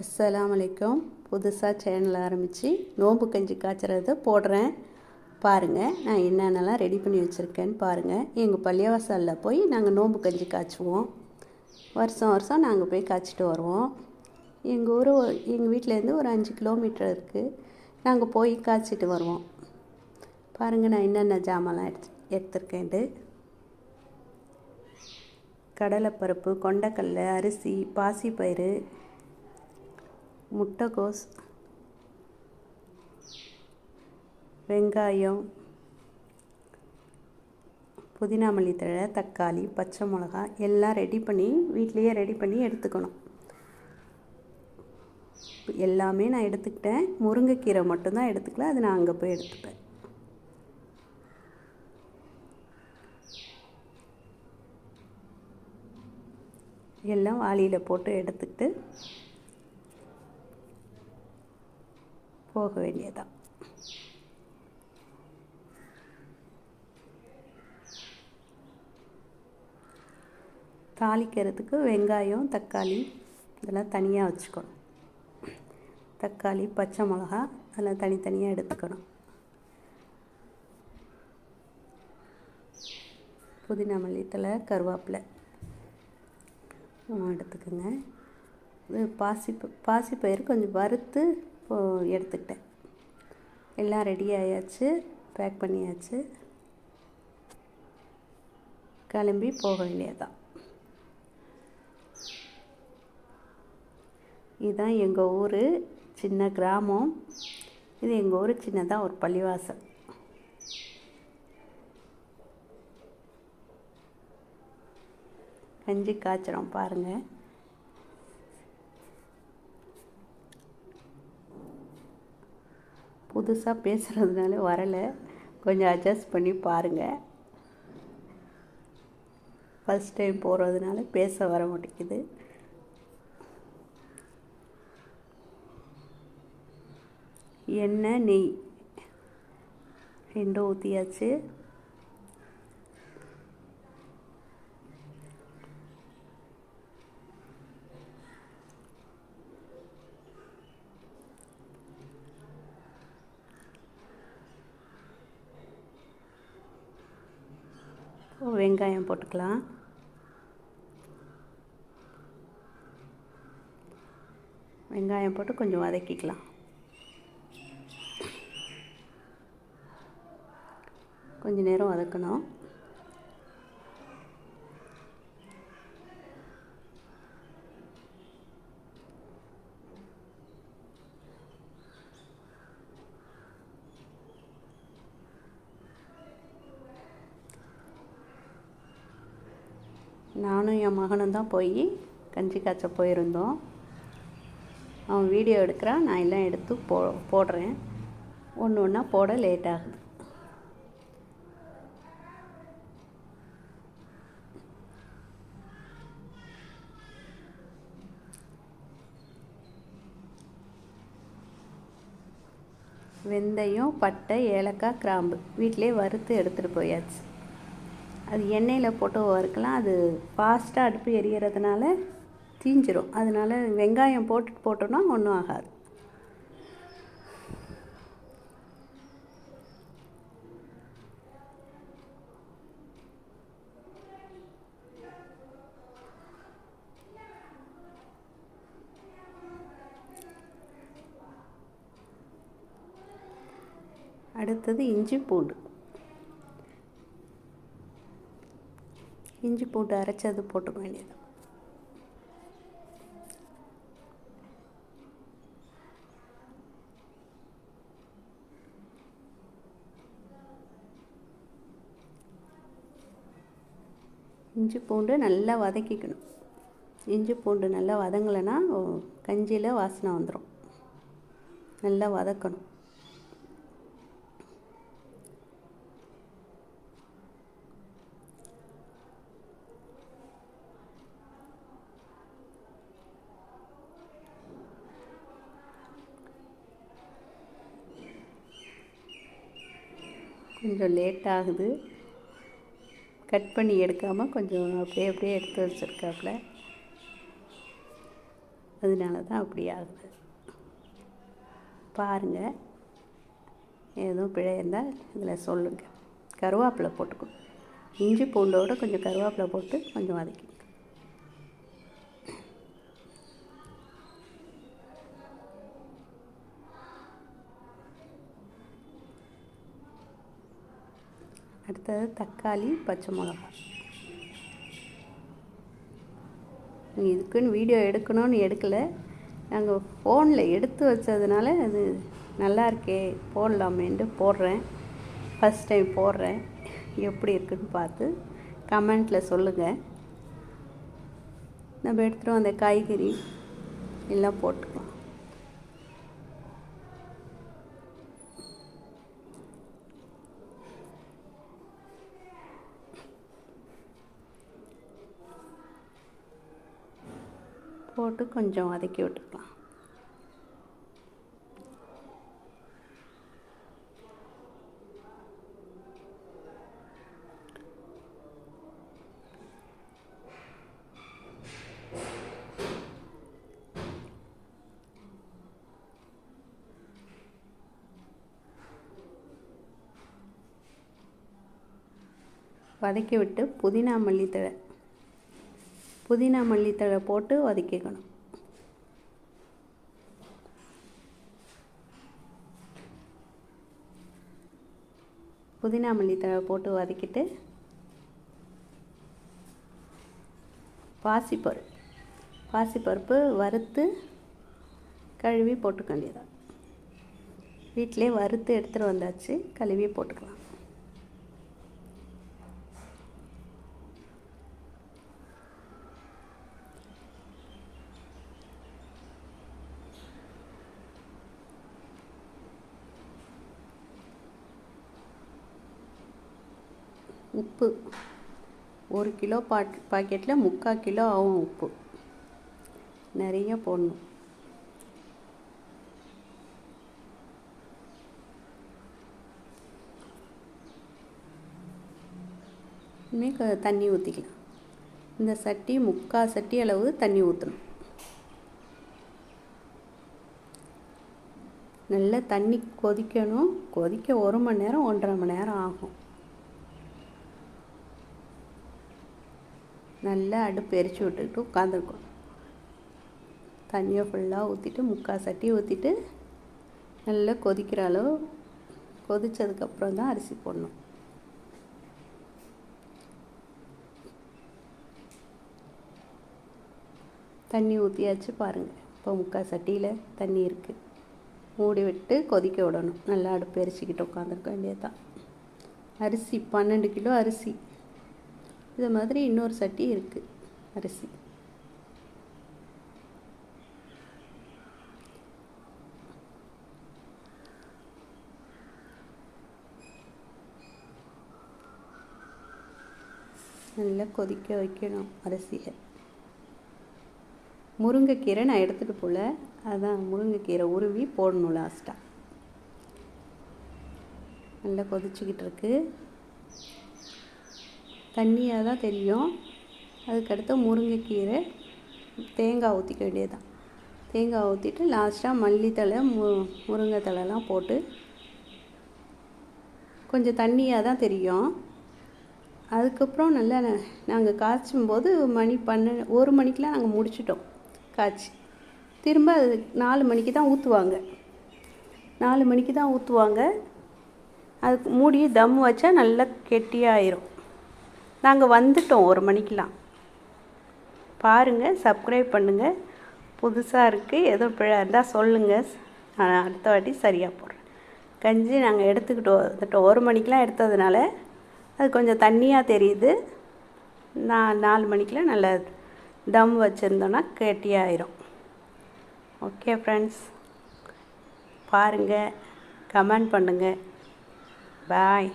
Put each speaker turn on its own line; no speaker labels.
அஸ்லாம் அலைக்கும். புதுசாக சேனல் ஆரம்பித்து நோம்பு கஞ்சி காய்ச்சறது போடுறேன். பாருங்கள் நான் என்னென்னலாம் ரெடி பண்ணி வச்சுருக்கேன்னு பாருங்கள் எங்கள் பள்ளியவாசலில் போய் நாங்கள் நோம்பு கஞ்சி காய்ச்சுவோம். வருஷம் வருஷம் நாங்கள் போய் காய்ச்சிட்டு வருவோம். எங்கள் ஊர் எங்கள் வீட்டிலேருந்து ஒரு அஞ்சு கிலோமீட்டர் இருக்குது நாங்கள் போய் காய்ச்சிட்டு வருவோம். பாருங்கள் நான் என்னென்ன ஜாமான்லாம் எடுத்து எடுத்திருக்கேன்ட்டு. கடலைப்பருப்பு கொண்டக்கடலை அரிசி பாசிப்பயிறு முட்டைக்கோஸ் வெங்காயம் புதினா மல்லித்தழை தக்காளி பச்சை மிளகா எல்லாம் ரெடி பண்ணி வீட்லேயே ரெடி பண்ணி எடுத்துக்கணும். எல்லாமே நான் எடுத்துக்கிட்டேன். முருங்கைக்கீரை மட்டும்தான் எடுத்துக்கல அது நான் அங்கே போய் எடுத்துப்பேன். எல்லாம் வாளியில் போட்டு எடுத்துக்கிட்டு போக வேண்டியதான் தாளிக்கிறதுக்கு வெங்காயம் தக்காளி இதெல்லாம் தனியாக வச்சுக்கணும். தக்காளி பச்சை மிளகா அதெல்லாம் தனித்தனியாக எடுத்துக்கணும். புதினா மல்லித்தலை கருவேப்பிலை. எடுத்துக்கோங்க. இது பாசி பாசிப்பயிறு கொஞ்சம் வறுத்து எடுத்துக்கிட்டேன். எல்லாம் ரெடி ஆயாச்சு பேக் பண்ணியாச்சு. கிளம்பி போக வேண்டியதான் இதுதான் எங்கள் ஊர் சின்ன கிராமம். இது எங்கள் ஊர் சின்னதாக ஒரு பள்ளிவாசல். கஞ்சி காய்ச்சிரும் பாருங்கள் புதுசாக பேசுகிறதுனால வரலை. கொஞ்சம் அட்ஜஸ்ட் பண்ணி பாருங்கள் ஃபஸ்ட் டைம் போகிறதுனால பேச வர மாட்டேங்குது. எண்ணெய் நெய்? ரெண்டும் ஊற்றியாச்சு வெங்காயம் போட்டுக்கலாம். வெங்காயம் போட்டு கொஞ்சம் வதக்கிக்கலாம். கொஞ்சம் நேரம் வதக்கணும். நானும் என் மகனும் தான் போய் கஞ்சி காய்ச்ச போயிருந்தோம். அவன் வீடியோ எடுக்கிறான். நான் எல்லாம் எடுத்து போ போடுறேன். ஒன்று ஒன்றா போட லேட் ஆகுது. வெந்தயம் பட்டை ஏலக்காய் கிராம்பு. வீட்டிலே வறுத்து எடுத்துகிட்டு போயாச்சு. அது எண்ணெயில் போட்டு வறுக்கலாம். அது ஃபாஸ்ட்டாக அடுப்பு எரியறதுனால தீஞ்சிரும். அதனால் வெங்காயம் போட்டு போட்டோன்னா ஒன்றும் ஆகாது. அடுத்தது இஞ்சி பூண்டு. இஞ்சி பூண்டு அரைச்சது போட்டுக்க வேண்டியது. இஞ்சி பூண்டு நல்லா வதக்கிக்கணும். இஞ்சி பூண்டு நல்லா வதங்கலைன்னா கஞ்சியில் வாசனை வந்துடும் நல்லா வதக்கணும். கொஞ்சம் லேட் ஆகுது. கட் பண்ணி எடுக்காமல் கொஞ்சம் அப்படியே அப்படியே எடுத்து வச்சுருக்காப்புல அதனால தான் அப்படி ஆகுது. பாருங்கள் எதுவும் பிழை இருந்தால் இதில் சொல்லுங்கள் கருவேப்பிலை போட்டுக்கணும் இஞ்சி பூண்டோடு கொஞ்சம் கருவேப்பிலை போட்டு கொஞ்சம் வதக்கி. அடுத்தது தக்காளி பச்சை மிளகா. இதுக்குன்னு வீடியோ எடுக்கணும்னு எடுக்கலை. நாங்கள் ஃபோனில் எடுத்து வச்சதுனால அது நல்லா இருக்கே போடலாமேன்ட்டு போடுறேன். ஃபஸ்ட் டைம் போடுறேன். எப்படி இருக்குன்னு பார்த்து கமெண்ட்டில் சொல்லுங்கள் நம்ம எடுத்துகிட்டு வந்த காய்கறி எல்லாம் போட்டு போட்டு கொஞ்சம் வதக்கி விட்டுக்கலாம். வதக்கி விட்டு புதினா மல்லித்தழை. புதினா மல்லித்தழை போட்டு வதக்கிக்கணும். புதினா மல்லித்தழை போட்டு வதக்கிட்டு பாசிப்பருப்பு பாசிப்பருப்பு வறுத்து கழுவி போட்டுக்க வேண்டியதான் வீட்டிலே வறுத்து எடுத்துகிட்டு வந்தாச்சு கழுவி போட்டுக்கலாம். உப்பு. ஒரு கிலோ பாட் பாக்கெட்டில் முக்கால் கிலோ ஆகும் உப்பு. நிறைய போடணும். இனிமே தண்ணி ஊற்றிக்கலாம் இந்த சட்டி முக்கால் சட்டி அளவு தண்ணி ஊற்றணும் நல்லா தண்ணி கொதிக்கணும். கொதிக்க ஒரு மணி நேரம் ஒன்றரை மணி நேரம் ஆகும். நல்லா அடுப்பு எரிச்சு விட்டுக்கிட்டு உட்காந்துருக்கணும் தண்ணியை ஃபுல்லாக ஊற்றிட்டு முக்கால் சட்டி ஊற்றிட்டு நல்லா கொதிக்கிற அளவு கொதித்ததுக்கப்புறம் தான் அரிசி போடணும். தண்ணி ஊற்றியாச்சு பாருங்கள் இப்போ முக்கால் சட்டியில் தண்ணி இருக்குது மூடி விட்டு கொதிக்க விடணும். நல்லா அடுப்பு எரிச்சிக்கிட்டு உட்காந்துருக்க வேண்டியது தான் அரிசி பன்னெண்டு கிலோ அரிசி. இது மாதிரி இன்னொரு சட்டி இருக்குது அரிசி. நல்லா கொதிக்க வைக்கணும் அரிசியை. முருங்கைக்கீரை நான் எடுத்துகிட்டு போல அதான் முருங்கைக்கீரை உருவி போடணும் லாஸ்ட்டாக நல்லா கொதிச்சுக்கிட்டு இருக்கு. தண்ணியாக தான் தெரியும். அதுக்கடுத்து முருங்கைக்கீரை தேங்காய் ஊற்றிக்க வேண்டியதுதான். தேங்காய் ஊற்றிட்டு லாஸ்ட்டாக மல்லித்தழை மு முருங்கை தழைலாம் போட்டு கொஞ்சம் தண்ணியாக தான் தெரியும். அதுக்கப்புறம் நல்லா நாங்கள் காய்ச்சும் போது மணி பன்னெண்டு ஒரு மணிக்கெலாம் நாங்கள் முடிச்சிட்டோம் காய்ச்சி. திரும்ப அது நாலு மணிக்கு தான் ஊற்றுவாங்க நாலு மணிக்கு தான் ஊற்றுவாங்க அதுக்கு மூடி தம் வச்சா நல்லா கெட்டியாயிரும். நாங்கள் வந்துட்டோம் ஒரு மணிக்கெலாம் பாருங்கள் சப்ஸ்கிரைப் பண்ணுங்கள் புதுசாக இருக்குது ஏதோ பிழை இருந்தால் சொல்லுங்கள் நான் அடுத்த வாட்டி சரியாக போடுறேன். கஞ்சி நாங்கள் எடுத்துக்கிட்டு வந்துட்டோம். ஒரு மணிக்கெலாம் எடுத்ததுனால அது கொஞ்சம் தண்ணியாக தெரியுது. நான் நாலு மணிக்கெலாம் நல்லா தம் வச்சுருந்தோன்னா கெட்டியாயிரும் ஓகே ஃப்ரெண்ட்ஸ் பாருங்கள் கமெண்ட் பண்ணுங்கள் பாய்